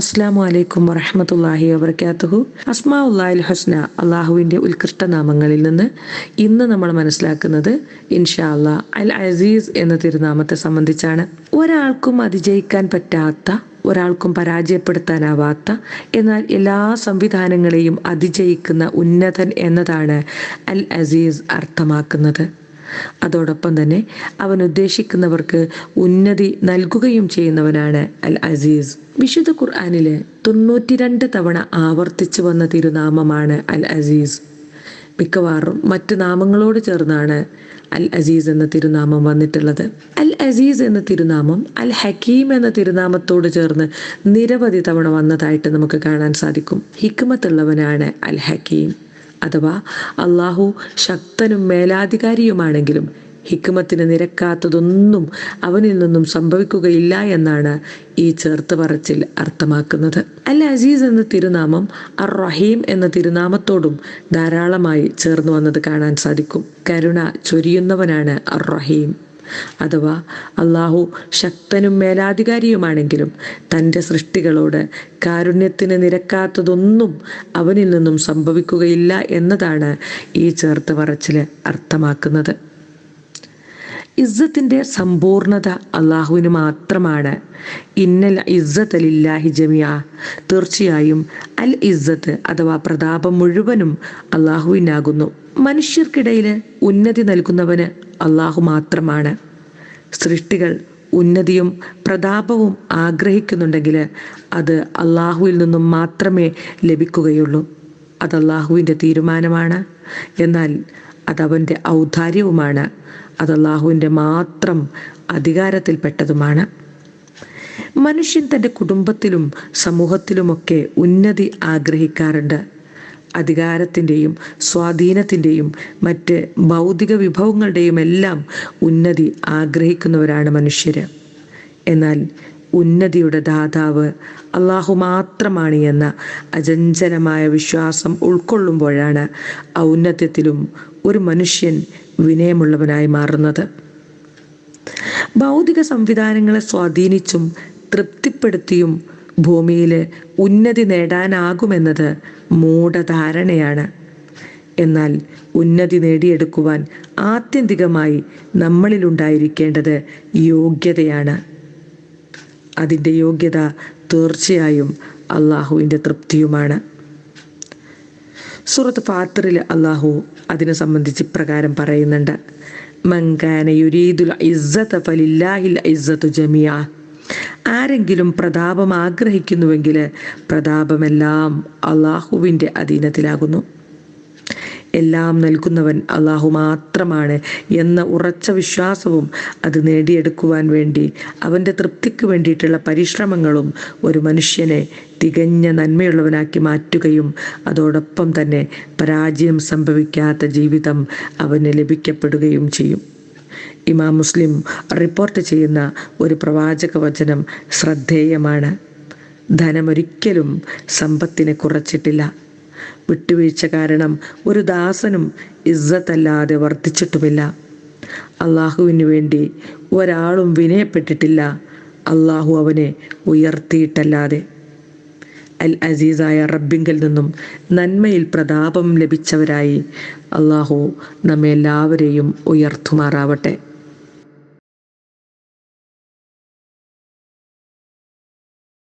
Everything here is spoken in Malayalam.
അസ്സാമു അലൈക്കും വറഹമത്തല്ലാഹി വബർക്കാത്തുഹു അസ്മാ ഉല്ലാഹിൽ ഹസ്ന അള്ളാഹുവിന്റെ ഉത്കൃഷ്ട നാമങ്ങളിൽ നിന്ന് ഇന്ന് നമ്മൾ മനസ്സിലാക്കുന്നത് ഇൻഷാ അല്ലാ അൽ അസീസ് എന്ന തിരുനാമത്തെ സംബന്ധിച്ചാണ്. ഒരാൾക്കും അതിജയിക്കാൻ പറ്റാത്ത ഒരാൾക്കും പരാജയപ്പെടുത്താനാവാത്ത എന്നാൽ എല്ലാ സംവിധാനങ്ങളെയും അതിജയിക്കുന്ന ഉന്നതൻ എന്നതാണ് അൽ അസീസ് അർത്ഥമാക്കുന്നത്. അതോടൊപ്പം തന്നെ അവൻ ഉദ്ദേശിക്കുന്നവർക്ക് ഉന്നതി നൽകുകയും ചെയ്യുന്നവനാണ് അൽ അസീസ് വിശുദ്ധ ഖുർആാനിൽ തൊണ്ണൂറ്റിരണ്ട് തവണ ആവർത്തിച്ചു വന്ന തിരുനാമമാണ് അൽ അസീസ് മിക്കവാറും മറ്റു നാമങ്ങളോട് ചേർന്നാണ് അൽ അസീസ് എന്ന തിരുനാമം വന്നിട്ടുള്ളത്. അൽ അസീസ് എന്ന തിരുനാമം അൽ ഹക്കീം എന്ന തിരുനാമത്തോട് ചേർന്ന് നിരവധി തവണ വന്നതായിട്ട് നമുക്ക് കാണാൻ സാധിക്കും. ഹിക്മത്തുള്ളവനാണ് അൽ ഹക്കീം അഥവാ അള്ളാഹു ശക്തനും മേലാധികാരിയുമാണെങ്കിലും ഹിക്മത്തിന് നിരക്കാത്തതൊന്നും അവനിൽ നിന്നും സംഭവിക്കുകയില്ല എന്നാണ് ഈ ചേർത്ത് പറച്ചിൽ അർത്ഥമാക്കുന്നത്. അൽ അസീസ് എന്ന തിരുനാമം അർ റഹീം എന്ന തിരുനാമത്തോടും ധാരാളമായി ചേർന്നു വന്നത് കാണാൻ സാധിക്കും. കരുണ ചൊരിയുന്നവനാണ് അർ റഹീം അഥവാ അള്ളാഹു ശക്തനും മേലാധികാരിയുമാണെങ്കിലും തന്റെ സൃഷ്ടികളോട് കാരുണ്യത്തിന് നിരക്കാത്തതൊന്നും അവനിൽ നിന്നും സംഭവിക്കുകയില്ല എന്നതാണ് ഈ ചേർത്ത് പറച്ചിൽ അർത്ഥമാക്കുന്നത്. ഇസ്സത്തിന്റെ സമ്പൂർണത അള്ളാഹുവിന് മാത്രമാണ്. ഇന്നൽ ഇസ്സത്ത് അലില്ലാഹി ജമിയ തീർച്ചയായും അൽ ഇസ്സത്ത് അഥവാ പ്രതാപം മുഴുവനും അള്ളാഹുവിനാകുന്നു. മനുഷ്യർക്കിടയിൽ ഉന്നതി നൽകുന്നവന് അള്ളാഹു മാത്രമാണ്. സൃഷ്ടികൾ ഉന്നതിയും പ്രതാപവും ആഗ്രഹിക്കുന്നുണ്ടെങ്കിൽ അത് അള്ളാഹുവിൽ നിന്നും മാത്രമേ ലഭിക്കുകയുള്ളൂ. അത് അള്ളാഹുവിന്റെ തീരുമാനമാണ്. എന്നാൽ അതവന്റെ ഔദാര്യവുമാണ്. അത് അള്ളാഹുവിന്റെ മാത്രം അധികാരത്തിൽപ്പെട്ടതുമാണ്. മനുഷ്യൻ തന്റെ കുടുംബത്തിലും സമൂഹത്തിലുമൊക്കെ ഉന്നതി ആഗ്രഹിക്കാറുണ്ട്. അധികാരത്തിന്റെയും സ്വാധീനത്തിന്റെയും മറ്റ് ഭൗതിക വിഭവങ്ങളുടെയും എല്ലാം ഉന്നതി ആഗ്രഹിക്കുന്നവരാണ് മനുഷ്യർ എന്നാൽ ഉന്നതിയുടെ ദാതാവ് അള്ളാഹു മാത്രമാണ് എന്ന അചഞ്ചലമായ വിശ്വാസം ഉൾക്കൊള്ളുമ്പോഴാണ് ഔന്നത്യത്തിലും ഒരു മനുഷ്യൻ വിനയമുള്ളവനായി മാറുന്നത്. ഭൗതിക സംവിധാനങ്ങളെ സ്വാധീനിച്ചും തൃപ്തിപ്പെടുത്തിയും ഭൂമിയിൽ ഉന്നതി നേടാനാകുമെന്നത് മൂഢധാരണയാണ്. എന്നാൽ ഉന്നതി നേടിയെടുക്കുവാൻ ആത്യന്തികമായി നമ്മളിലുണ്ടായിരിക്കേണ്ടത് യോഗ്യതയാണ്. അതിന്റെ യോഗ്യത തീർച്ചയായും അള്ളാഹുവിന്റെ തൃപ്തിയുമാണ്. സൂറത്ത് ഫാത്തറിൽ അള്ളാഹു അതിനെ സംബന്ധിച്ച് ഇപ്രകാരം പറയുന്നുണ്ട്. മങ്കാന യുരീദുൽ ഇസ്സത്ത് ഫലില്ലാഹിൽ ഇസ്സത്തു ജമിയ ആരെങ്കിലും പ്രതാപം ആഗ്രഹിക്കുന്നുവെങ്കിൽ പ്രതാപമെല്ലാം അള്ളാഹുവിന്റെ അധീനത്തിലാകുന്നു. എല്ലാം നൽകുന്നവൻ അള്ളാഹു മാത്രമാണ് എന്ന ഉറച്ച വിശ്വാസവും അത് നേടിയെടുക്കുവാൻ വേണ്ടി അവന്റെ തൃപ്തിക്ക് വേണ്ടിയിട്ടുള്ള പരിശ്രമങ്ങളും ഒരു മനുഷ്യനെ തികഞ്ഞ നന്മയുള്ളവനാക്കി മാറ്റുകയും അതോടൊപ്പം തന്നെ പരാജയം സംഭവിക്കാത്ത ജീവിതം അവന് ലഭിക്കപ്പെടുകയും ചെയ്യും. ഇമാം മുസ്ലിം റിപ്പോർട്ട് ചെയ്യുന്ന ഒരു പ്രവാചക വചനം ശ്രദ്ധേയമാണ്. ധനമൊരിക്കലും സമ്പത്തിനെ കുറച്ചിട്ടില്ല. വിട്ടുവീഴ്ച കാരണം ഒരു ദാസനും ഇസ്സത്തല്ലാതെ വർദ്ധിച്ചിട്ടുമില്ല. അള്ളാഹുവിന് വേണ്ടി ഒരാളും വിനയപ്പെട്ടിട്ടില്ല. അള്ളാഹു അവനെ ഉയർത്തിയിട്ടല്ലാതെ. അൽ അസീസായ റബ്ബിങ്കിൽ നിന്നും നന്മയിൽ പ്രതാപം ലഭിച്ചവരായി. അള്ളാഹു നമ്മെല്ലാവരെയും ഉയർത്തുമാറാവട്ടെ.